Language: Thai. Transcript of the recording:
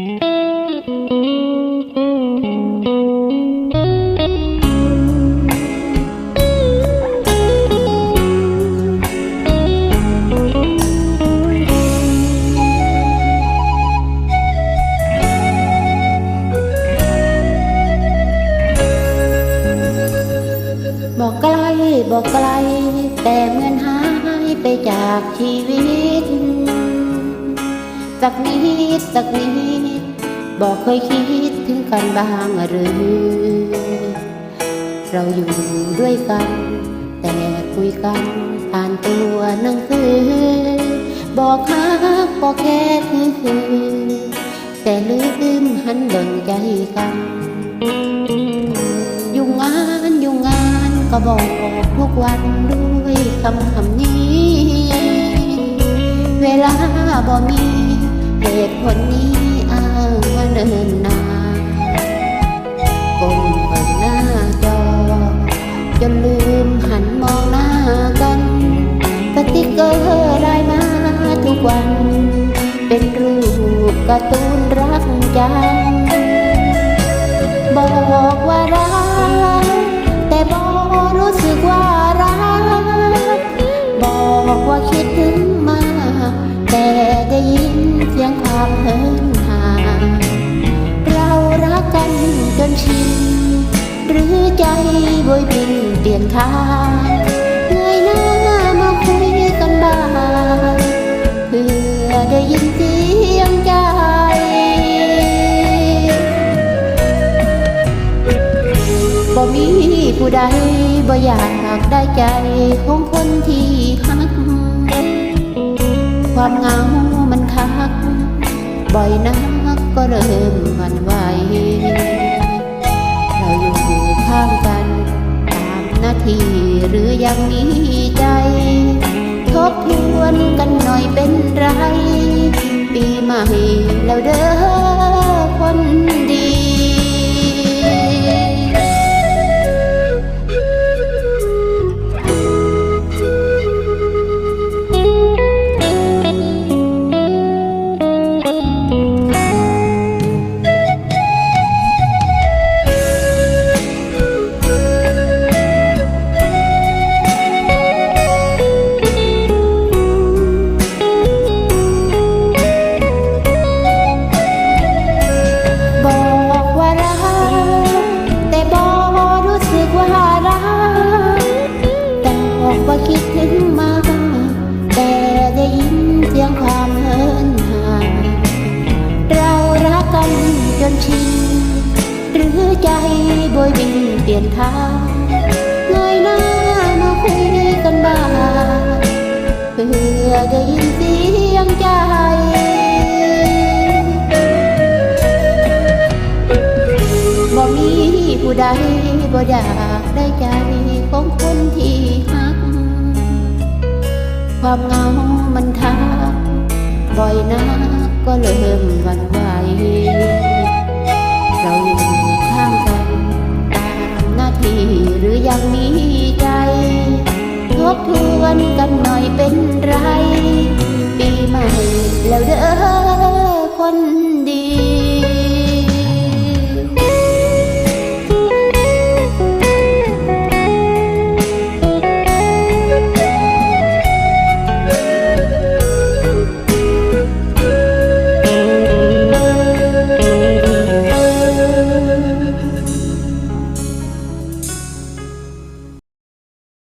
บอกไกลบอกไกล แต่เหมือนหายไปจากชีวิต สักนิดสักนิด บอกเคยคิดถึงกันบ้างหรือ เราอยู่ด้วยกัน แต่คุยกันผ่านตัวหนังสือบอกฮักบอกแค่คือแต่ลืมหันเบิ่งใจกันยุ่งงานยุ่งงานก็บอกทุกวันด้วยคำคำนี้ เวลาบ่มีเหตุผลนี้ การ์ตูนรักจังบอกว่ารัก แต่บอกรู้สึกว่ารัก บอกว่าคิดถึงมากแต่ได้ยินเสียงความเหินห่างเรารักกันจนชิน หรือใจบอยบินเปลี่ยนทาง บ่มีผู้ใดบ่อยากได้ใจของคนที่ฮัก ความเหงามันคัก บ่อยนักก็เริ่มหวันไหวเราอยู่ข้างกันตามหน้าที่หรือยังมีใจ ทบทวนกันหน่อยเป็นไร ปีใหม่แล้วเด้อคนดี ใจบอยบินเปลี่ยนทางเงยหน้ามาคุยกันบ้างเพื่อได้ยินเสียงใจบ่มีผู้ใดบ่อยากได้ใจของคนที่ฮัก ความเงามันทักบ่อยนักก็เริ่ม วนกันหน่อยเป็นไร ปีใหม่แล้วเด้อ